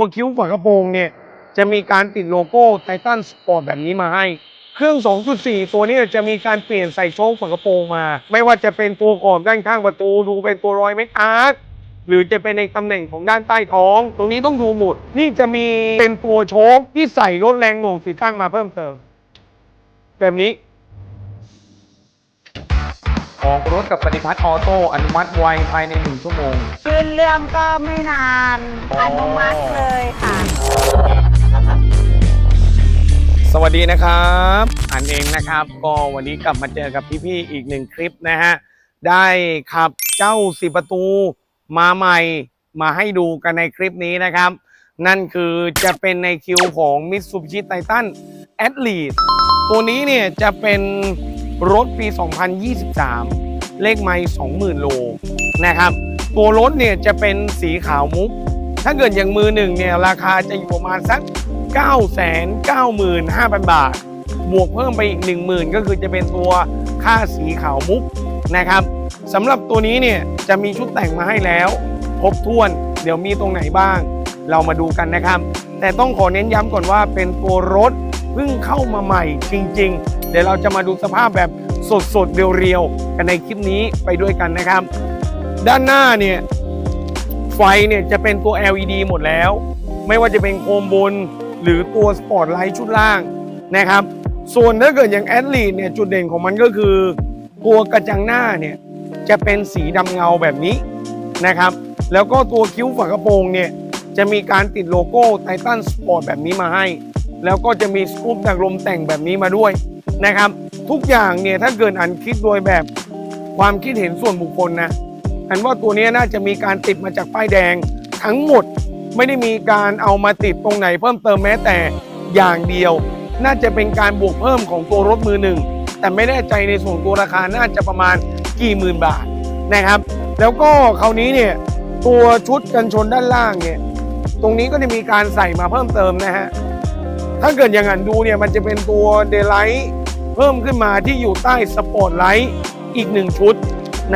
ตัวคิ้วฝากระโปรงเนี่ยจะมีการติดโลโก้ไททันสปอร์ตแบบนี้มาให้ เครื่อง 2.4 ตัวนี้จะมีการเปลี่ยนใส่โชคฝากระโปรงมา ไม่ว่าจะเป็นตัวขอบด้านข้างประตูดูเป็นตัวรอยเม็ดอาร์ตหรือจะเป็นในตำแหน่งของด้านใต้ท้อง ตรงนี้ต้องดูหมด นี่จะมีเป็นตัวโชคที่ใส่ลดแรงหน่วงติดตั้งมาเพิ่มเติมแบบนี้ ออกรถกับปฏิพัฒน์ออโต้อนุมัติไวภายในหนึ่งชั่วโมง ยื่นเรื่องก็ไม่นานอ๋ออ อนุมัติเลยค่ะ สวัสดีนะครับอันเองนะครับ ก็วันนี้กลับมาเจอกับพี่ๆอีกหนึ่งคลิปนะฮะ ได้ขับเจ้าสีประตูมาใหม่มาให้ดูกันในคลิปนี้นะครับ นั่นคือจะเป็นในคิวของ Mitsubishi Titan a t l e t ตัวนี้เนี่ยจะเป็น รถปี 2023 เลขไมล์20,000 โลนะครับ ตัวรถเนี่ยจะเป็นสีขาวมุก ถ้าเกิดอย่างมือหนึ่งเนี่ยราคาจะอยู่ประมาณสัก 995,000 บาท บวกเพิ่มไปอีก 10,000 ก็คือจะเป็นตัวค่าสีขาวมุกนะครับสำหรับตัวนี้เนี่ยจะมีชุดแต่งมาให้แล้วครบถ้วน เดี๋ยวมีตรงไหนบ้าง เรามาดูกันนะครับ แต่ต้องขอเน้นย้ำก่อนว่าเป็นตัวรถเพิ่งเข้ามาใหม่จริง ๆ เดี๋ยวเราจะมาดูสภาพแบบสดๆเรียวๆกันในคลิปนี้ไปด้วยกันนะครับ ด้านหน้าเนี่ยไฟเนี่ยจะเป็นตัว LED หมดแล้ว ไม่ว่าจะเป็นโคมบนหรือตัวสปอร์ตไลท์ชุดล่างนะครับ ส่วนถ้าเกิดอย่างแอดลีดเนี่ยจุดเด่นของมันก็คือตัวกระจังหน้าเนี่ยจะเป็นสีดำเงาแบบนี้นะครับ แล้วก็ตัวคิ้วฝากระโปรงเนี่ยจะมีการติดโลโก้ไททันสปอร์ตแบบนี้มาให้ แล้วก็จะมีสกู๊ปดักลมแต่งแบบนี้มาด้วย นะครับ ทุกอย่างเนี่ยถ้าเกิดอันคิดโดยแบบความคิดเห็นส่วนบุคคลนะอันว่าตัวนี้น่าจะมีการติดมาจากป้ายแดงทั้งหมดไม่ได้มีการเอามาติดตรงไหนเพิ่มเติมแม้แต่อย่างเดียว น่าจะเป็นการบวกเพิ่มของตัวรถมือหนึ่งแต่ไม่แน่ใจในส่วนตัวราคาน่าจะประมาณกี่หมื่นบาทนะครับ แล้วก็คราวนี้เนี่ยตัวชุดกันชนด้านล่างเนี่ยตรงนี้ก็จะมีการใส่มาเพิ่มเติมนะฮะถ้าเกิดอย่างนั้นดูเนี่ยมันจะเป็นตัวเดลไลท์ พิ่มขึ้นมาที่อยู่ใต้สปอร์ตไลท์อีกหนึ่งชุด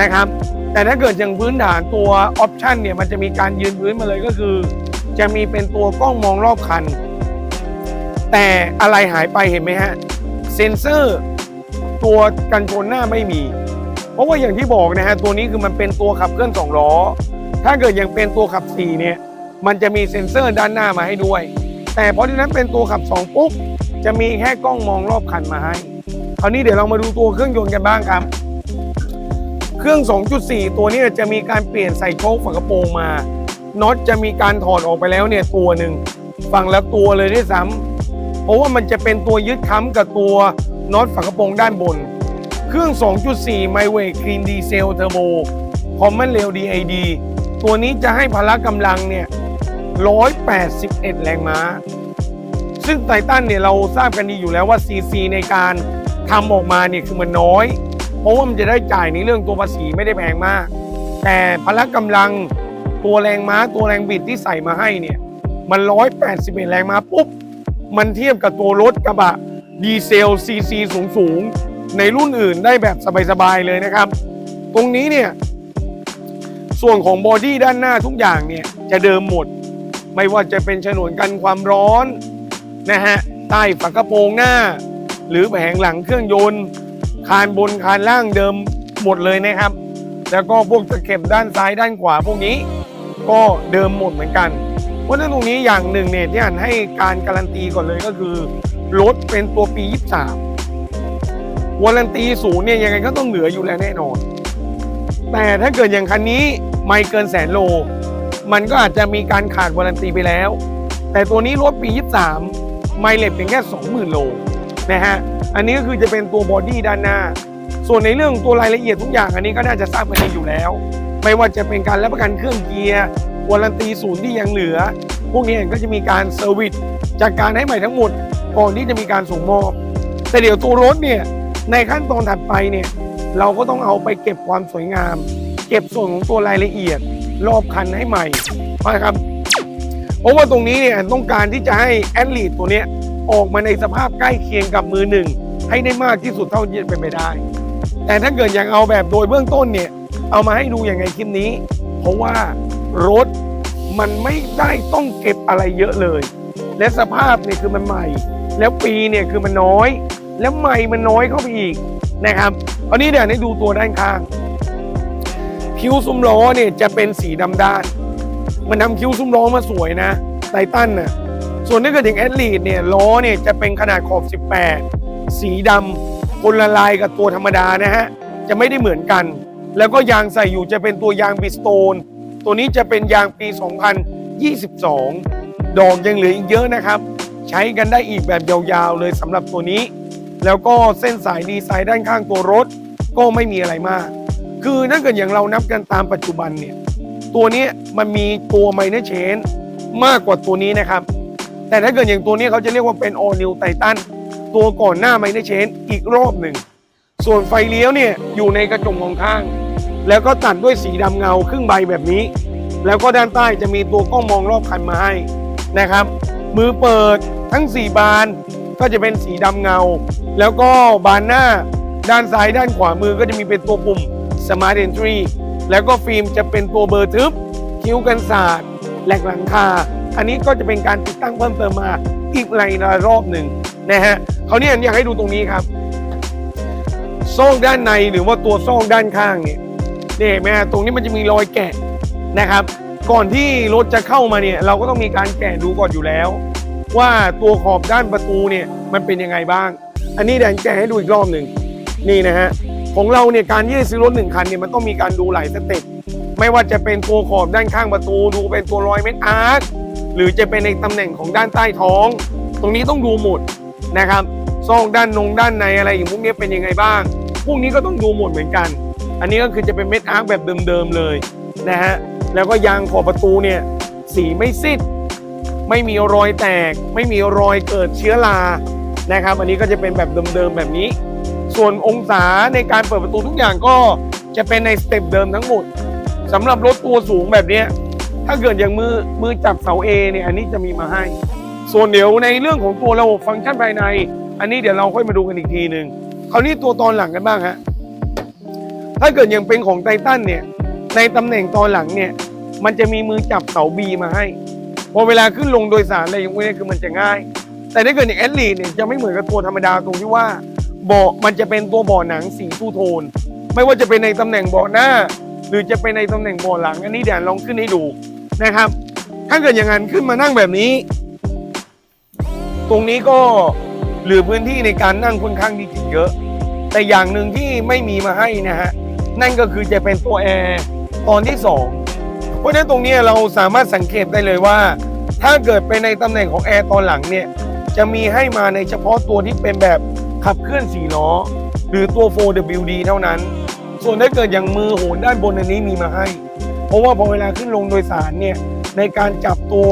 นะครับ แต่ถ้าเกิดอย่างพื้นฐานตัวออปชันเนี่ยมันจะมีการยืนพื้นมาเลยก็คือ จะมีเป็นตัวกล้องมองรอบคัน แต่อะไรหายไปเห็นไหมฮะ เซนเซอร์ ตัวกันชนหน้าไม่มี เพราะว่าอย่างที่บอกนะฮะตัวนี้คือมันเป็นตัวขับเคลื่อนสองล้อ ถ้าเกิดยังเป็นตัวขับสี่เนี่ยมันจะมีเซ็นเซอร์ด้านหน้ามาให้ด้วย แต่เพราะฉะนั้นเป็นตัวขับสองปุ๊บจะมีแค่กล้องมองรอบคันมาให้ ราวนี้เดี๋ยวเรามาดูตัวเครื่องยนต์กันบ้างครับ เครื่อง 2.4 ตัวนี้จะมีการเปลี่ยนใส่โชคฝากระโปรงมาน็อตจะมีการถอดออกไปแล้วเนี่ยตัวหนึ่งฝั่งละตัวเลยด้วยซ้ำเพราะว่ามันจะเป็นตัวยึดค้ำกับตัวน็อตฝากระโปรงด้านบน เครื่อง 2.4 m y w a y Clean Diesel Turbo Common Rail DID ตัวนี้จะให้พละกำลังเนี่ย 181 แรงม้า ซึ่งไททันเนี่ยเราทราบกันดีอยู่แล้วว่า CC ในการ ทำออกมาเนี่ยคือมันน้อย เพราะว่ามันจะได้จ่ายในเรื่องตัวภาษีไม่ได้แพงมาก แต่พละกำลังตัวแรงม้าตัวแรงบิดที่ใส่มาให้เนี่ยมัน181แรงม้าปุ๊บมันเทียบกับตัวรถกระบะดีเซล CC สูงสูงๆในรุ่นอื่นได้แบบสบายๆเลยนะครับ ตรงนี้เนี่ยส่วนของบอดี้ด้านหน้าทุกอย่างเนี่ยจะเดิมหมด ไม่ว่าจะเป็นฉนวนกันความร้อนนะฮะใต้ฝากระโปรงหน้า หรือแผงหลังเครื่องยนต์ คานบนคานล่างเดิมหมดเลยนะครับ แล้วก็พวกตะเข็บด้านซ้ายด้านขวาพวกนี้ก็เดิมหมดเหมือนกัน เพราะฉะนั้นตรงนี้อย่างหนึ่งเนี่ยที่อันให้การการันตีก่อนเลยก็คือรถเป็นตัวปี 23วารันตีศูนย์เนี่ยยังไงก็ต้องเหลืออยู่แล้วแน่นอน แต่ถ้าเกิดอย่างคันนี้ไม่เกินแสนโล มันก็อาจจะมีการขาดวารันตีไปแล้ว แต่ตัวนี้รถปี 23 ไมล์เลทเพียงแค่ 20,000 โล นะฮะอันนี้ก็คือจะเป็นตัวบอดี้ด้านหน้า ส่วนในเรื่องตัวรายละเอียดทุกอย่างอันนี้ก็น่าจะทราบกันดีอยู่แล้ว ไม่ว่าจะเป็นการรับประกันเครื่องเกียร์วารันตีศูนย์ที่ยังเหลือ พวกนี้ก็จะมีการเซอร์วิสจากการให้ใหม่ทั้งหมดก่อนที่จะมีการส่งมอบ แต่เดี๋ยวตัวรถเนี่ยในขั้นตอนถัดไปเนี่ยเราก็ต้องเอาไปเก็บความสวยงาม เก็บส่วนของตัวรายละเอียด รอบคันให้ใหม่นะครับเพราะว่าตรงนี้เนี่ยต้องการที่จะให้แอดลีดตัวเนี้ย ออกมาในสภาพใกล้เคียงกับมือหนึ่ง ให้ได้มากที่สุดเท่าที่จะเป็นไปได้ แต่ถ้าเกิดอย่างเอาแบบโดยเบื้องต้นเนี่ย เอามาให้ดูอย่างไงคลิปนี้ เพราะว่ารถมันไม่ได้ต้องเก็บอะไรเยอะเลย และสภาพเนี่ยคือมันใหม่ แล้วปีเนี่ยคือมันน้อย แล้วใหม่มันน้อยเข้าไปอีกนะครับเอานี้เดี๋ยวให้ดูตัวด้านข้าง คิ้วซุ้มล้อเนี่ยจะเป็นสีดำด้าน มันทำคิ้วซุ้มล้อมาสวยนะไททันน่ะ ส่วนถ้าเกิดอย่างแอดลีดเนี่ยล้อเนี่ยจะเป็นขนาดขอบ 18 สีดำคนละลายกับตัวธรรมดานะฮะ จะไม่ได้เหมือนกัน แล้วก็ยางใส่อยู่จะเป็นตัวยางบิสโตน ตัวนี้จะเป็นยางปี 2022 ดอกยังเหลืออีกเยอะนะครับ ใช้กันได้อีกแบบยาวๆเลยสำหรับตัวนี้ แล้วก็เส้นสายดีไซน์ด้านข้างตัวรถ ก็ไม่มีอะไรมาก คือถ้าเกิดอย่างเรานับกันตามปัจจุบันเนี่ยตัวนี้มันมีตัวไมเนอร์เชนมากกว่าตัวนี้นะครับ แต่ถ้าเกิดอย่างตัวนี้เขาจะเรียกว่าเป็น all new titan ตัวก่อนหน้าไมเนเชนอีกรอบหนึ่ง ส่วนไฟเลี้ยวเนี่ยอยู่ในกระจกมองข้าง แล้วก็ตัดด้วยสีดำเงาครึ่งใบแบบนี้ แล้วก็ด้านใต้จะมีตัวกล้องมองรอบคันมาให้นะครับ มือเปิดทั้ง 4 บานก็จะเป็นสีดำเงา แล้วก็บานหน้าด้านซ้ายด้านขวามือก็จะมีเป็นตัวปุ่ม Smart Entry แล้วก็ฟิล์มจะเป็นตัวเบอร์ทึบ คิ้วกันศาสตร์แหลกหลังคา อันนี้ก็จะเป็นการติดตั้งเพิ่มเติมมาอีกในรอบหนึ่งนะฮะเขาวเนี่ยอยากให้ดูตรงนี้ครับโซ่ด้านในหรือว่าตัวโซ่ด้านข้างเนี่ยนี่เห็นไหมฮะตรงนี้มันจะมีรอยแกะนะครับ ก่อนที่รถจะเข้ามาเนี่ย เราก็ต้องมีการแกะดูก่อนอยู่แล้ว ว่าตัวขอบด้านประตูเนี่ยมันเป็นยังไงบ้าง อันนี้แดนแกะให้ดูอีกรอบหนึ่งนี่นะฮะของเราเนี่ยการยื่ซื้อรถหนึ่งคันเนี่ยมันต้องมีการดูหลายสเต็ปไม่ว่าจะเป็นตัวขอบด้านข้างประตู ดูเป็นตัวรอยเม็ดอาร์ต หรือจะเป็นในตำแหน่งของด้านใต้ท้อง ตรงนี้ต้องดูหมดนะครับซองด้านนงด้านในอะไรอย่างพวกนี้เป็นยังไงบ้าง พวกนี้ก็ต้องดูหมดเหมือนกัน อันนี้ก็คือจะเป็นเม็ดอาร์แบบเดิมๆเลยนะฮะแล้วก็ยางขอบประตูเนี่ยสีไม่ซิดไม่มีรอยแตก ไม่มีรอยเกิดเชื้อรานะครับ อันนี้ก็จะเป็นแบบเดิมๆแบบนี้ ส่วนองศาในการเปิดประตูทุกอย่างก็จะเป็นในสเต็ปเดิมทั้งหมดสำหรับรถตัวสูงแบบนี้ ถ้าเกิดอย่างมือมือจับเสา A เนี่ยอันนี้จะมีมาให้ ส่วนเดี๋ยวในเรื่องของตัวระบบฟังก์ชันภายใน อันนี้เดี๋ยวเราค่อยมาดูกันอีกทีหนึ่งคราวนี้ตัวตอนหลังกันบ้างฮะถ้าเกิดอยังเป็นของไททันเนี่ยในตำแหน่งตอนหลังเนี่ยมันจะมีมือจับเสา B มาให้พอเวลาขึ้นลงโดยสารอะไรอย่างเงี้ยคือมันจะง่าย แต่ถ้าเกิดอย่างแอดลีเนี่ยจะไม่เหมือนกับตัวธรรมดาตรงที่ว่าเบาะมันจะเป็นตัวเบาะหนังสีทูโทน ไม่ว่าจะเป็นในตำแหน่งเบาะหน้า หรือจะเป็นในตำแหน่งเบาะหลัง อันนี้เดี๋ยวลองขึ้นให้ดู นะครับ ถ้าเกิดอย่างนั้นขึ้นมานั่งแบบนี้ ตรงนี้ก็เหลือพื้นที่ในการนั่งค่อนข้างที่จะเยอะ แต่อย่างหนึ่งที่ไม่มีมาให้นะฮะ นั่นก็คือจะเป็นตัวแอร์ตอนที่สองเพราะฉะนั้นตรงนี้เราสามารถสังเกตได้เลยว่า ถ้าเกิดเป็นในตำแหน่งของแอร์ตอนหลังเนี่ย จะมีให้มาในเฉพาะตัวที่เป็นแบบขับเคลื่อนสี่ล้อ หรือตัว 4WD เท่านั้น ส่วนถ้าเกิดอย่างมือโหนด้านบนอันนี้มีมาให้ ราะว่าพอเวลาขึ้นลงโดยสารเนี่ยในการจับตัว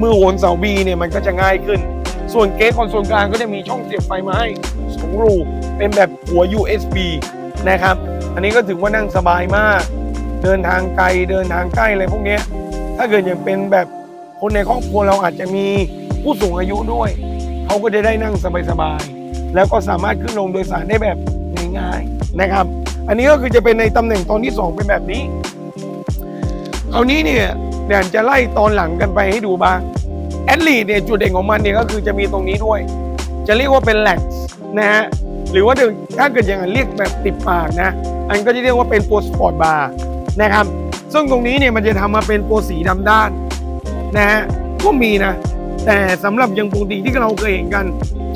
มือโหนเสาบีเนี่ยมันก็จะง่ายขึ้น ส่วนเกสคอนโซลกลางก็จะมีช่องเสียบไฟมาให้สองรูเป็นแบบหัว USB นะครับ อันนี้ก็ถือว่านั่งสบายมาก เดินทางไกลเดินทางใกล้อะไรพวกนี้ถ้าเกิดอย่างเป็นแบบคนในครอบครัวเราอาจจะมีผู้สูงอายุด้วย เขาก็จะได้นั่งสบายๆแล้วก็สามารถขึ้นลงโดยสารได้แบบง่ายๆนะครับ อันนี้ก็คือจะเป็นในตำแหน่งตอนที่ 2 เป็นแบบนี้ คราวนี้เนี่ยเดี๋ยวจะไล่ตอนหลังกันไปให้ดูบ้างแอดลีดเนี่ยจุดเด่นของมันเนี่ยก็คือจะมีตรงนี้ด้วย จะเรียกว่าเป็นแล็กนะฮะหรือว่าถ้าเกิดอย่างนั้นเรียกแบบติดปากนะอันก็จะเรียกว่าเป็นตัวสปอร์ตบาร์นะครับซึ่งตรงนี้เนี่ยมันจะทำมาเป็นตัวสีดำด้านนะฮะก็มีนะ แต่สำหรับอยังปกติที่เราเคยเห็นกัน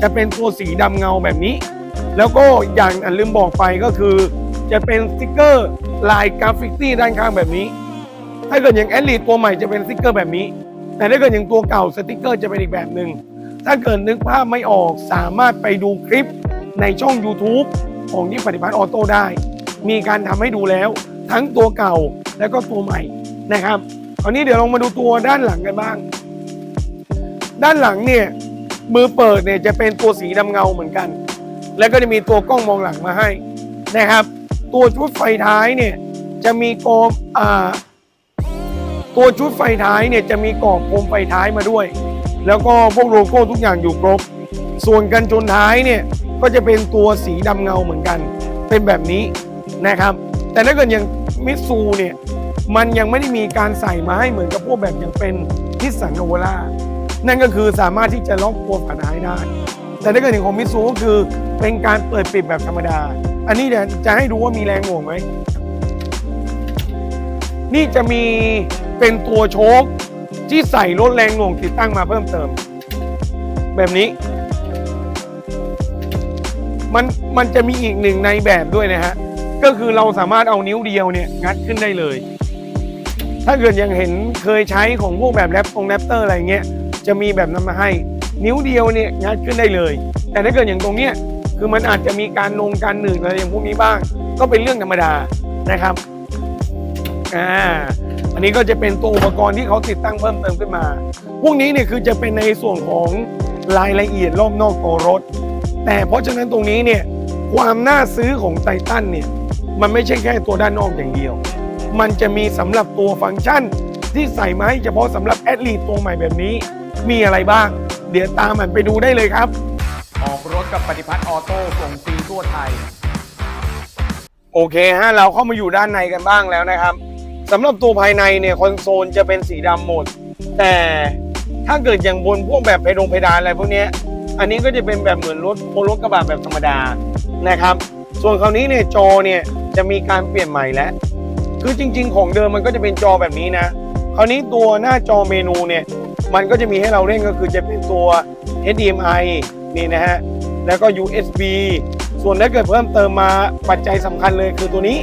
จะเป็นตัวสีดำเงาแบบนี้ แล้วก็อย่างอันลืมบอกไปก็คือ จะเป็นสติกเกอร์ลายกราฟิกตี้ด้านข้างแบบนี้ ถ้าเกิดอย่างแอดลีตัวใหม่จะเป็นสติกเกอร์แบบนี้ แต่ถ้าเกิดอย่างตัวเก่าสติกเกอร์จะเป็นอีกแบบหนึ่งถ้าเกิดนึกภาพไม่ออกสามารถไปดูคลิปในช่อง YouTube ของที่ปฏิพัฒน์ออโต้ได้ มีการทำให้ดูแล้ว ทั้งตัวเก่าแล้วก็ตัวใหม่นะครับคราวนี้เดี๋ยวลองมาดูตัวด้านหลังกันบ้าง ด้านหลังเนี่ยมือเปิดเนี่ยจะเป็นตัวสีดำเงาเหมือนกัน แล้วก็จะมีตัวกล้องมองหลังมาให้นะครับ ตัวชุดไฟท้ายเนี่ยจะมีกรอบอ่า ตัวชุดไฟท้ายเนี่ยจะมีกรอบโคมไฟท้ายมาด้วย แล้วก็พวกโลโก้ทุกอย่างอยู่ครบ ส่วนกันชนท้ายเนี่ยก็จะเป็นตัวสีดำเงาเหมือนกัน เป็นแบบนี้นะครับ แต่ถ้าเกิดอย่างมิตซูเนี่ยมันยังไม่ได้มีการใส่มาให้เหมือนกับพวกแบบอย่างเป็นนิสสันโนวล่านั่นก็คือสามารถที่จะล็อกตัวฝาท้ายได้ แต่ถ้าเกิดอย่างของมิซูก็คือเป็นการเปิดปิดแบบธรรมดา อันนี้เดี๋ยวจะให้ดูว่ามีแรงหน่วงไหม นี่จะมีเป็นตัวโชคที่ใส่ลดแรงหน่วงติดตั้งมาเพิ่มเติม แบบนี้ มันมันจะมีอีกหนึ่งในแบบด้วยนะฮะ ก็คือเราสามารถเอานิ้วเดียวเนี่ยงัดขึ้นได้เลย ถ้าเกิดยังเห็นเคยใช้ของพวกแบบแรปองแรปเตอร์อะไรเงี้ยจะมีแบบนั้นมาให้ นิ้วเดียวเนี่ยงัดขึ้นได้เลย แต่ถ้าเกิดอย่างตรงเนี้ยคือมันอาจจะมีการนงการหนืดอะไรอย่างพวกนี้บ้าง ก็เป็นเรื่องธรรมดานะครับ อ่าอันนี้ก็จะเป็นตัวอุปกรณ์ที่เขาติดตั้งเพิ่มเติมขึ้นมา พวกนี้เนี่ยคือจะเป็นในส่วนของรายละเอียดรอบนอกตัวรถ แต่เพราะฉะนั้นตรงนี้เนี่ยความน่าซื้อของไททันเนี่ยมันไม่ใช่แค่ตัวด้านนอกอย่างเดียว มันจะมีสำหรับตัวฟังก์ชัน ที่ใส่มาให้เฉพาะสำหรับแอดลีตัวใหม่แบบนี้ มีอะไรบ้าง เดี๋ยวตามมันไปดูได้เลยครับ ออกรถกับปฏิพัฒน์ออโต้ส่งฟรีทั่วไทย โอเคฮะเราเข้ามาอยู่ด้านในกันบ้างแล้วนะครับ สำหรับตัวภายในเนี่ยคอนโซลจะเป็นสีดำหมด แต่ถ้าเกิดอย่างบนพวกแบบเพดงเพดานอะไรพวกนี้อันนี้ก็จะเป็นแบบเหมือนรถรถกระบะแบบธรรมดานะครับ ส่วนคราวนี้เนี่ยจอเนี่ยจะมีการเปลี่ยนใหม่แล้วคือจริง ๆ ของเดิมมันก็จะเป็นจอแบบนี้นะ คราวนี้ตัวหน้าจอเมนูเนี่ยมันก็จะมีให้เราเล่นก็คือจะเป็นตัว HDMI นี่นะฮะแล้วก็ USB ส่วนถ้าเกิดเพิ่มเติมมาปัจจัยสำคัญเลยคือตัวนี้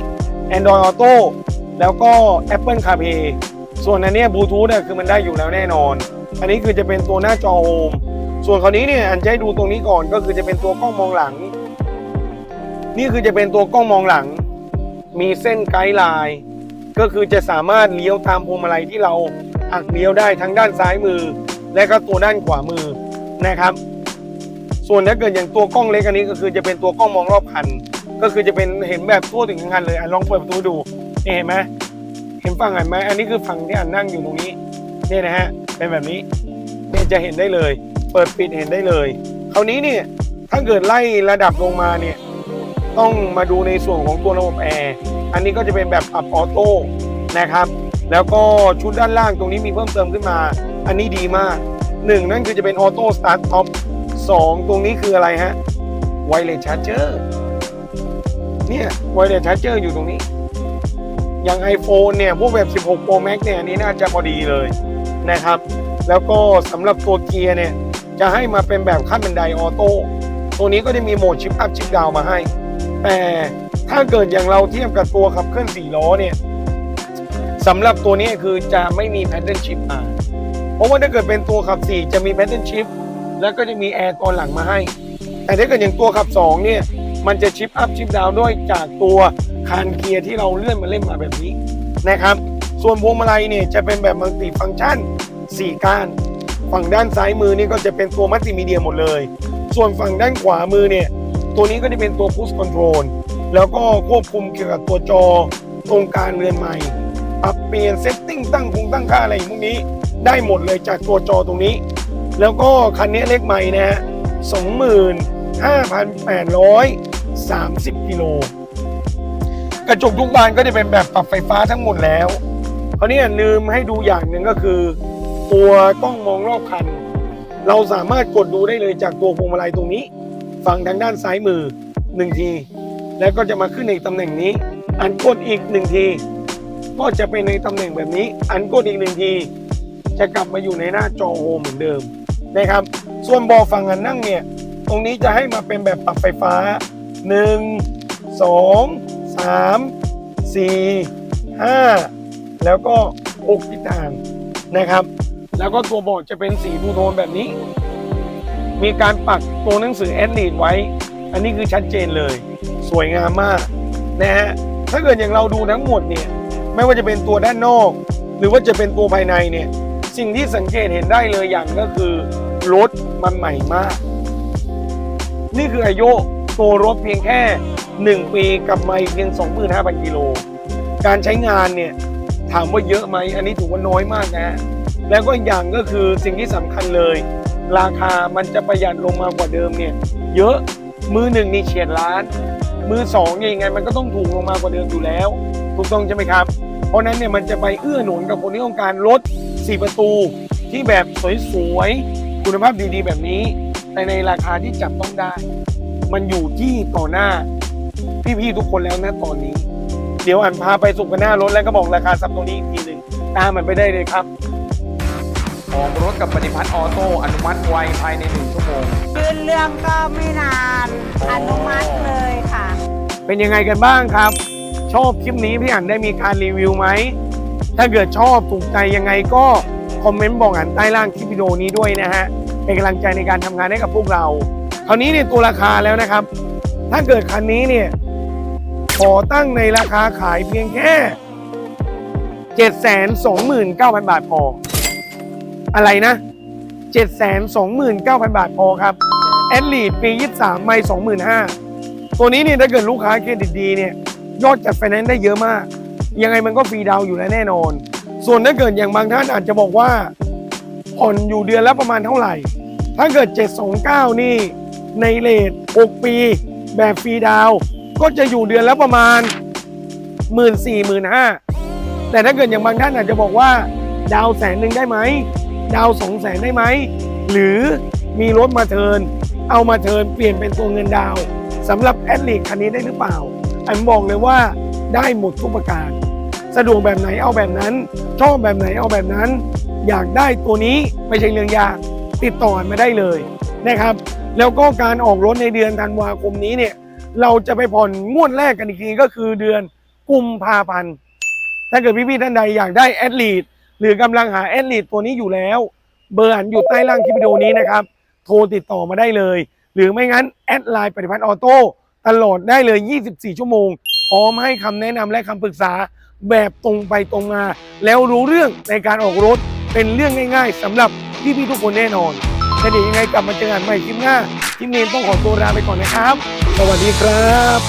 Android Auto แล้วก็ Apple CarPlay ส่วนอันนี้บลูทูธเนี่ยคือมันได้อยู่แล้วแน่นอน อันนี้คือจะเป็นตัวหน้าจอโฮมส่วนคราวนี้เนี่ยอันจะให้ดูตรงนี้ก่อนก็คือจะเป็นตัวกล้องมองหลัง นี่คือจะเป็นตัวกล้องมองหลัง มีเส้นไกด์ไลน์ก็คือจะสามารถเลี้ยวตามพวงมาลัยที่เราหักเลี้ยวได้ทั้งด้านซ้ายมือ และก็ตัวด้านขวามือนะครับ ส่วนถ้าเกิดอย่างตัวกล้องเล็กอันนี้ก็คือจะเป็นตัวกล้องมองรอบคัน ก็คือจะเป็นเห็นแบบทั่วถึงทั้งคันเลยอลองเปิดประตูดู นี่เห็นไหมเห็นฝั่งเห็นไหมอันนี้คือฝั่งที่อันนั่งอยู่ตรงนี้นี่นะฮะเป็นแบบนี้เนี่ยจะเห็นได้เลย เปิดปิดเห็นได้เลย คราวนี้เนี่ยถ้าเกิดไล่ระดับลงมาเนี่ยต้องมาดูในส่วนของตัวระบบแอร์อันนี้ก็จะเป็นแบบปรับออโต้นะครับ แล้วก็ชุดด้านล่างตรงนี้มีเพิ่มเติมขึ้นมา อันนี้ดีมากหนึ่งนั่นคือจะเป็นออโต้สตาร์ทท็อปสองตรงนี้คืออะไรฮะไวเลสชาร์เจอร์เนี่ยไวเลสชาร์เจอร์อยู่ตรงนี้ อย่าง iPhone เนี่ย พวกแบบ 16 Pro Max เนี่ยอันนี้น่าจะพอดีเลยนะครับ แล้วก็สำหรับตัวเกียร์เนี่ย จะให้มาเป็นแบบขั้นบันไดออโต้ตัวนี้ก็จะมีโหมดชิปอัพชิปดาวมาให้ แต่ถ้าเกิดอย่างเราเทียบกับตัวขับเคลื่อน4ล้อเนี่ยสำหรับตัวนี้คือจะไม่มีแพดเดิลชิปมาเพราะว่าถ้าเกิดเป็นตัวขับ 4 จะมีแพดเดิลชิปแล้วก็จะมีแอร์ตอนหลังมาให้ แต่ถ้าเกิดอย่างตัวขับ 2 เนี่ย มันจะชิปอัพชิปดาวด้วยจากตัว คานเกียร์ที่เราเลื่อนมาเล่นมาแบบนี้นะครับ ส่วนพวงมาลัยเนี่ยจะเป็นแบบมัลติฟังก์ชัน 4ก้าน ฝั่งด้านซ้ายมือนี่ก็จะเป็นตัวมัลติมีเดียหมดเลย ส่วนฝั่งด้านขวามือเนี่ยตัวนี้ก็จะเป็นตัว push control แล้วก็ควบคุมเกี่ยวกับตัวจอตรงกางเรือนใหม่ปรับเปลี่ยนเซตติ้งตั้งคงตั้งค่าอะไรพวกนี้ ได้หมดเลยจากตัวจอตรงนี้ แล้วก็คันนี้เลขใหม่นะฮะ25,830 กิโล กระจกทุกบานก็จะเป็นแบบปรับไฟฟ้าทั้งหมดแล้วคราวนี้ลืมให้ดูอย่างหนึ่งก็คือ ตัวกล้องมองรอบคัน เราสามารถกดดูได้เลยจากตัวพวงมาลัยตรงนี้ ฝั่งทางด้านซ้ายมือหนึ่งที แล้วก็จะมาขึ้นในตำแหน่งนี้ อันกดอีกหนึ่งที ก็จะเป็นในตำแหน่งแบบนี้ อันกดอีกหนึ่งที จะกลับมาอยู่ในหน้าจอโฮมเหมือนเดิมนะครับ ส่วนเบอฝั่งอันนั่งเนี่ย ตรงนี้จะให้มาเป็นแบบปรับไฟฟ้า 1 2 3 4 5 แล้วก็6ทิศทางนะครับ แล้วก็ตัวเบาะจะเป็นสีทูโทนแบบนี้ มีการปักตัวหนังสือแอดลีดไว้ อันนี้คือชัดเจนเลย สวยงามมากนะฮะถ้าเกิดอย่างเราดูทั้งหมดเนี่ยไม่ว่าจะเป็นตัวด้านนอก หรือว่าจะเป็นตัวภายในเนี่ยสิ่งที่สังเกตเห็นได้เลยอย่างก็คือรถมันใหม่มาก นี่คืออายุตัวรถเพียงแค่ 1 ปีกับไม่เพียง25,000กิโล การใช้งานเนี่ยถามว่าเยอะไหม อันนี้ถือว่าน้อยมากนะ แล้วก็อีกอย่างก็คือสิ่งที่สำคัญเลย ราคามันจะประหยัดลงมากว่าเดิมเนี่ยเยอะมือหนึ่งนี่เฉียดล้าน มือสองเนี่ยยังไง มันก็ต้องถูกลงมากว่าเดิมอยู่แล้ว ถูกต้องใช่ไหมครับ เพราะฉะนั้นเนี่ยมันจะไปเอื้อหนุนกับคนที่ต้องการรถ4ประตูที่แบบสวยๆคุณภาพดีๆ แบบนี้แต่ในราคาที่จับต้องได้ มันอยู่ที่ต่อหน้า พี่ๆทุกคนแล้วนะตอนนี้ เดี๋ยวอันพาไปสุกกันหน้ารถแล้วก็บอกราคาซับตรงนี้อีกทีหนึ่งตามมันไปได้เลยครับออกรถกับปฏิพัฒน์ออโต้อนุมัติไวภายใน1ชั่วโมงยื่นเรื่องก็ไม่นานอ๋อออนุมัติเลยค่ะ เป็นยังไงกันบ้างครับ ชอบคลิปนี้พี่อันได้มีการรีวิวไหมถ้าเกิดชอบถูกใจยังไงก็คอมเมนต์บอกอันใต้ล่างคลิปวิดีโอนี้ด้วยนะฮะเป็นกำลังใจในการทำงานให้กับพวกเราคราวนี้เนี่ยตัวราคาแล้วนะครับ ถ้าเกิดคันนี้เนี่ย ขอตั้งในราคาขายเพียงแค่ 729,000 บาทพอ อะไรนะ 729,000 บาทพอครับ แอดลีดปี 23 ไม่25,000 ตัวนี้เนี่ยถ้าเกิดลูกค้าเครดิตดีเนี่ย ยอดจัดไฟแนนซ์ได้เยอะมาก ยังไงมันก็ฟรีดาวอยู่แล้วแน่นอน ส่วนถ้าเกิดอย่างบางท่านอาจจะบอกว่าผ่อนอยู่เดือนละประมาณเท่าไหร่ ถ้าเกิด 729 นี่ในเลท6ปี แบบฟรีดาวก็จะอยู่เดือนละประมาณ 1 4 0 0 0 0 5แต่ถ้าเกิดอย่างบางท่านอาจจะบอกว่า ดาวแสนหนึ่งได้ไหม ดาวสองแสนได้ไหม หรือมีรถมาเทิน เอามาเทินเปลี่ยนเป็นตัวเงินดาวสำหรับแอดลีกคันนี้ได้หรือเปล่าอันบอกเลยว่าได้หมดทุกประการ สะดวกแบบไหนเอาแบบนั้น ชอบแบบไหนเอาแบบนั้น อยากได้ตัวนี้ไม่ใช่เรื่องยากติดต่อมาได้เลยนะครับ แล้วก็การออกรถในเดือนธันวาคมนี้เนี่ย เราจะไปผ่อนงวดแรกกันอีกทีก็คือเดือนกุมภาพันธ์ถ้าเกิดพี่ๆท่านใดอยากได้แอดลีดหรือกำลังหาแอดลีดตัวนี้อยู่แล้ว เบอร์อันอยู่ใต้ล่างคลิปวิดีโอนี้นะครับ โทรติดต่อมาได้เลย หรือไม่งั้นแอดไลน์ปฏิพัฒน์ออโต้ตลอดได้เลย 24 ชั่วโมง พร้อมให้คำแนะนำและคำปรึกษาแบบตรงไปตรงมา แล้วรู้เรื่องในการออกรถเป็นเรื่องง่าย ๆสำหรับพี่ๆทุกคนแน่นอน แต่ดียังไงกลับมาเจอกันใหม่คลิปหน้าทิมเนี้ต้องขอตัวลาไปก่อนนะครับ สวัสดีครับ